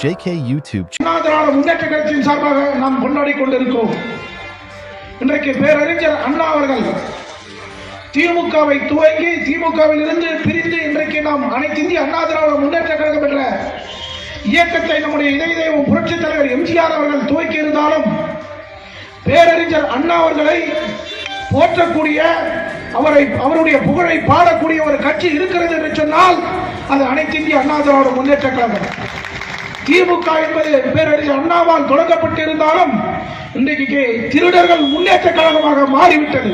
JK YouTube முன்னேற்ற கட்சியின் சார்பாக நாம் கொண்டாடி கொண்டிருக்கோம் இன்றைக்கு பேரறிஞர் அண்ணா அவர்கள் திமுகவை துவங்கி திமுகவில் இருந்து பிரிந்து இன்றைக்கு நாம் அனைத்து இந்திய அண்ணா திராவிட முன்னேற்ற கழகம் என்ற இயக்கத்தை நம்முடைய இதய தெய்வம் புரட்சித் தலைவர் எம்ஜிஆர் அவர்கள் துவக்கி இருந்தாலும் பேரறிஞர் அண்ணா அவர்களை போற்றக்கூடிய அவரை அவருடைய புகழை பாடக்கூடிய ஒரு கட்சி இருக்கிறது என்று சொன்னால் அது அனைத்து இந்திய அண்ணா திராவிட முன்னேற்ற கழகம். திமுக என்பது பேரறிஞர் அண்ணாவால் தொடங்கப்பட்டு இருந்தாலும் இன்றைக்கு திருடர்கள் முன்னேற்ற கழகமாக மாறிவிட்டது.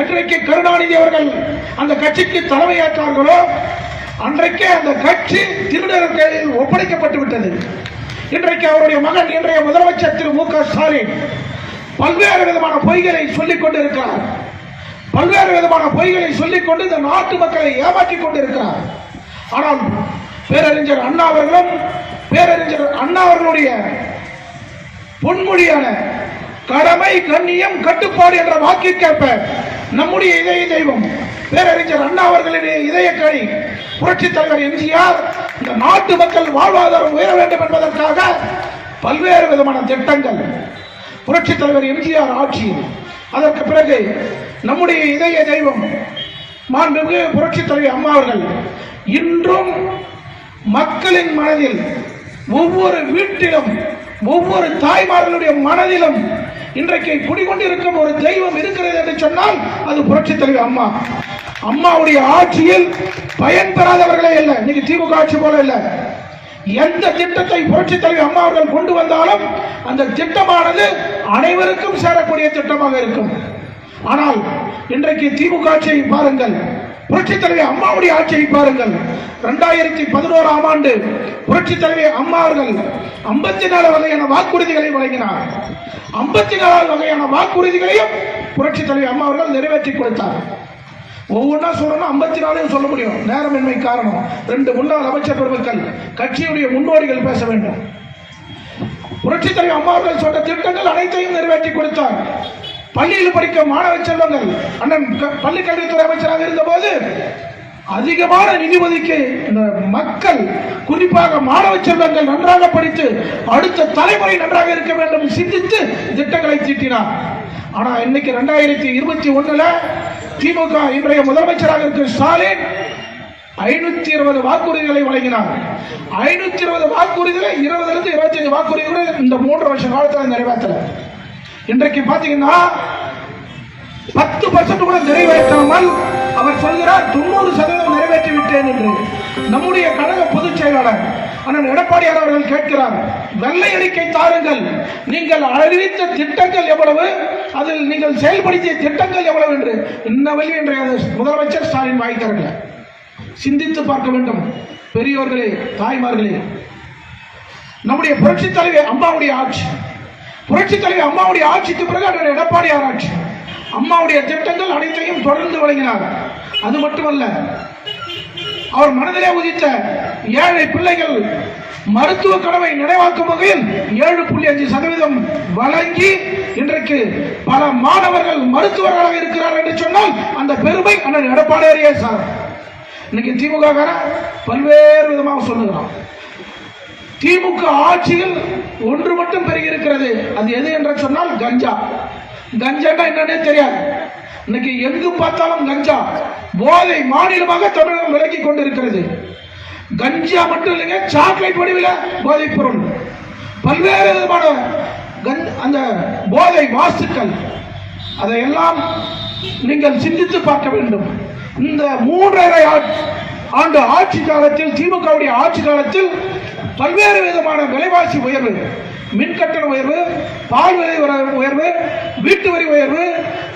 என்றைக்கு கருணாநிதி அவர்கள் அந்த கட்சிக்கு தலைமையேற்றார்களோ அன்றைக்கே அந்த கட்சி திருடர்களில் ஒப்படைக்கப்பட்டு விட்டது. இன்றைக்கு அவருடைய மகன் இன்றைய முதலமைச்சர் திரு மு க ஸ்டாலின் பல்வேறு விதமான பொய்களை சொல்லிக் கொண்டிருக்கிறார். பல்வேறு விதமான பொய்களை சொல்லிக் கொண்டு இந்த நாட்டு மக்களை ஏமாற்றிக் கொண்டிருக்கிறார். ஆனால் பேரறிஞர் அண்ணா அவர்களும் பேரறிஞர் அண்ணா அவர்களுடைய பொன்மொழியான கடமை கண்ணியம் கட்டுப்பாடு என்ற வாக்கிற்கேற்ப நம்முடைய இதய தெய்வம் பேரறிஞர் அண்ணா அவர்களுடைய இதயக்கணி புரட்சித் தலைவர் எம்ஜிஆர் இந்த நாட்டு மக்கள் வாழ்வாதாரம் உயர வேண்டும் என்பதற்காக பல்வேறு விதமான திட்டங்கள் புரட்சித் தலைவர் எம்ஜிஆர் ஆட்சி அதற்கு பிறகு நம்முடைய இதய தெய்வம் மாண்புமிகு புரட்சித் தலைவர் அம்மா அவர்கள் இன்றும் மக்களின் மனதில் ஒவ்வொரு வீட்டிலும் ஒவ்வொரு தாய்மார்களுடைய மனதிலும் இன்றைக்கு குடிகொண்டிருக்கும் ஒரு தெய்வம் இருக்கிறது என்று சொன்னால் அது புரட்சி தலைவர் அம்மா. அம்மாவுடைய ஆட்சியில் பயன் பெறாதவர்களே இல்லை. இன்னைக்கு திமுக ஆட்சி போல இல்லை. எந்த திட்டத்தை புரட்சி தலைவர் அம்மா அவர்கள் கொண்டு வந்தாலும் அந்த திட்டமானது அனைவருக்கும் சேரக்கூடிய திட்டமாக இருக்கும். ஆனால் இன்றைக்கு திமுக ஆட்சியை பாருங்கள். புரட்சி தலைவி அம்மாவுடைய ஆட்சியை பாருங்கள். இரண்டாயிரத்தி பதினோராம் ஆண்டு புரட்சி தலைவி அம்மா அவர்கள் ஐம்பத்தி நாலு வகையான வாக்குறுதிகளை வழங்கினார். ஐம்பத்தி நாலு வகையான வாக்குறுதிகளையும் புரட்சி தலைவி அம்மா அவர்கள் நிறைவேற்றி கொடுத்தார். ஒவ்வொன்றா சொல்லணும் ஐம்பத்தி நாலையும் சொல்ல முடியும். நேரமின்மை காரணம். ரெண்டு முன்னாள் அமைச்சர் பெருமக்கள் கட்சியுடைய முன்னோடிகள் பேச வேண்டும். புரட்சி தலைவி அம்மா அவர்கள் சொன்ன திட்டங்கள் அனைத்தையும் நிறைவேற்றி கொடுத்தார். பள்ளியில் படிக்க மாணவ செல்வங்கள் அண்ணன் க- பள்ளி கல்வித்துறை அமைச்சராக இருந்தபோது அதிகமான நிதி ஒதுக்கி இந்த மக்கள் குறிப்பாக மாணவ செல்வங்கள் நன்றாக படித்து அடுத்த தலைமுறை நன்றாக இருக்க வேண்டும் சிந்தித்து திட்டங்களை தீட்டினார். ஆனா இன்னைக்கு ரெண்டாயிரத்தி இருபத்தி ஒண்ணுல திமுக இன்றைய முதலமைச்சராக இருக்கிற ஸ்டாலின் ஐநூத்தி இருபது வாக்குறுதிகளை வழங்கினார். ஐநூத்தி இருபது வாக்குறுதிகளை இருபதுல இருந்து இருபத்தி ஐந்து வாக்குறுதிகளை இந்த மூன்று வருஷ காலத்தில் நிறைவேற்றல. இன்றைக்கு பாத்தீங்கன்னா பத்து பர்சன்ட் கூட நிறைவேற்றாமல் அவர் சொல்கிறார் தொண்ணூறு சதவீதம் நிறைவேற்றி விட்டேன் என்று. நம்முடைய கழக பொதுச் செயலாளர் அண்ணன் எடப்பாடியார் அவர்கள் கேட்கிறார் வெள்ளை அறிக்கை தாருங்கள். நீங்கள் அறிவித்த திட்டங்கள் எவ்வளவு? அதில் நீங்கள் செயல்படுத்திய திட்டங்கள் எவ்வளவு என்று. இன்ன வழி இன்றைய முதலமைச்சர் ஸ்டாலின் வாய்க்கிறார்கள் சிந்தித்து பார்க்க வேண்டும். பெரியோர்களே தாய்மார்களே நம்முடைய புரட்சி தலைவர் அம்மாவுடைய ஆட்சி. புரட்சி தலைவர் அம்மாவுடைய ஆட்சிக்கு பிறகு அண்ணன் எடப்பாடியார் ஆட்சி. அம்மாவுடைய திட்டங்கள் அனைத்தையும் தொடர்ந்து வழங்கினார். அது மட்டுமல்ல அவர் மனதிலே உதித்த ஏழை பிள்ளைகள் மருத்துவ கடவை நினைவாக்கும் வகையில் ஏழு புள்ளி அஞ்சு சதவீதம் வழங்கி இன்றைக்கு பல மாணவர்கள் மருத்துவர்களாக இருக்கிறார் என்று சொன்னால் அந்த பெருமை அண்ணன் எடப்பாடியாரியே சார் இன்னைக்கு திமுக பல்வேறு விதமாக சொல்லுகிறான். திமுக ஆட்சியில் ஒன்று மட்டும் அது எது என்று சொன்னால் கஞ்சா. கஞ்சான்னா என்னன்னே தெரியாது. இன்னைக்கு எங்கு பார்த்தாலும் கஞ்சா. போதை மாநிலமாக தமிழகம் விலகி கொண்டிருக்கிறது. கஞ்சா மட்டும் இல்லைங்க சாக்லேட் வடிவில் போதைப் பொருள். பல்வேறு விதமான கஞ் அந்த போதை வாஸ்துக்கள். அதையெல்லாம் நீங்கள் சிந்தித்து பார்க்க வேண்டும். இந்த மூன்றரை ஆண்டு ஆட்சி காலத்தில் திமுகவுடைய ஆட்சி காலத்தில் பல்வேறு விதமான விலைவாசி உயர்வு. மின் கட்டண உயர்வு பால் விலை உயர்வு வீட்டு வரி உயர்வு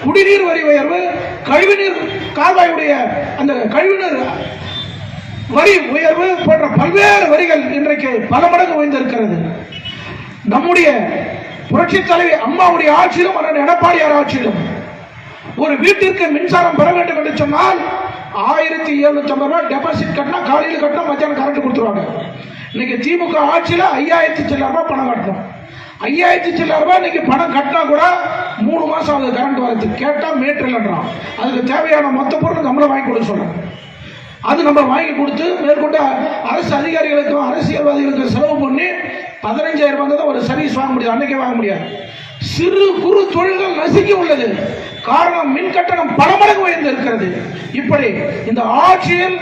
குடிநீர் வரி உயர்வு கழிவுநீர் கால்வாயுடைய அந்த கழிவுநீர் வரி உயர்வு போன்ற பல்வேறு வரிகள் இன்றைக்கு பல மடங்கு உயர்ந்திருக்கிறது. நம்முடைய புரட்சி தலைவி அம்மாவுடைய ஆட்சியிலும் அண்ணன் எடப்பாடியார் ஆட்சியிலும் ஒரு வீட்டிற்கு மின்சாரம் பெற வேண்டும் என்று சொன்னால் ஆயிரத்தி எழுநூத்தி ஐம்பது ரூபாய் டெபாசிட் கட்டினா காலையில் கட்டினா மத்தியானம் கரண்ட் கொடுத்துருவாங்க. இன்னைக்கு திமுக ஆட்சியில் ஐயாயிரத்தி சில்லற ரூபாய் பணம் கட்டணும். ஐயாயிரத்தி சில்லற ரூபாய் இன்னைக்கு பணம் கட்டினா கூட மூணு மாதம் ஆகுது கரண்ட் வரது கேட்டால் மீட்டர் இல்லைன்றான் அதுக்கு தேவையான மொத்த பொருள் நம்மளை வாங்கி கொடுக்க சொல்கிறோம் அது நம்ம வாங்கி கொடுத்து மேற்கொண்டு அரசு அதிகாரிகளுக்கும் அரசியல்வாதிகளுக்கும் செலவு பண்ணி பதினஞ்சாயிரம் ரூபாய் தான் ஒரு சர்வீஸ் வாங்க முடியாது. அன்னைக்கே வாங்க முடியாது. சிறு குறு தொழில்கள் நசுக்கி உள்ளது. காரணம் மின் கட்டணம் பல மடங்கு உயர்ந்து இருக்கிறது. இப்படி இந்த ஆட்சியில்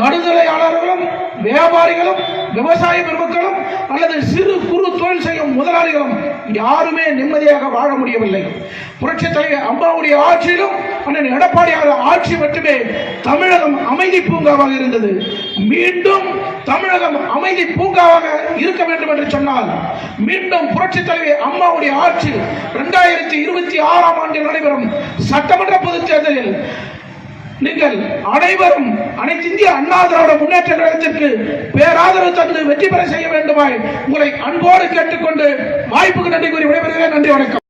நடுநிலையாளர்களும் வியாபாரிகளும் விவசாய பெருமக்களும் அல்லது சிறு குறு தொழில் செய்யும் முதலாளிகளும் யாருமே நிம்மதியாக வாழ முடியவில்லை. புரட்சி தலைவர் அம்மாவுடைய ஆட்சியிலும் அண்ணன் எடப்பாடியார் ஆட்சி மட்டுமே தமிழகம் அமைதி பூங்காவாக இருந்தது. மீண்டும் தமிழகம் அமைதி பூங்காவாக இருக்க வேண்டும் என்று சொன்னால் மீண்டும் புரட்சி தலைவி அம்மாவுடைய ஆட்சி இரண்டாயிரத்தி இருபத்தி ஆறாம் ஆண்டில் நடைபெறும் சட்டமன்ற பொதுத் தேர்தலில் நீங்கள் அனைவரும் அனைத்து இந்திய அண்ணா திராவிட முன்னேற்ற கழகத்திற்கு பேராதரவு தந்து வெற்றி பெற செய்ய வேண்டுமாய் உங்களை அன்போடு கேட்டுக்கொண்டு வாய்ப்புக்கு நன்றி கூறி விடைபெறுகிறேன். நன்றி வணக்கம்.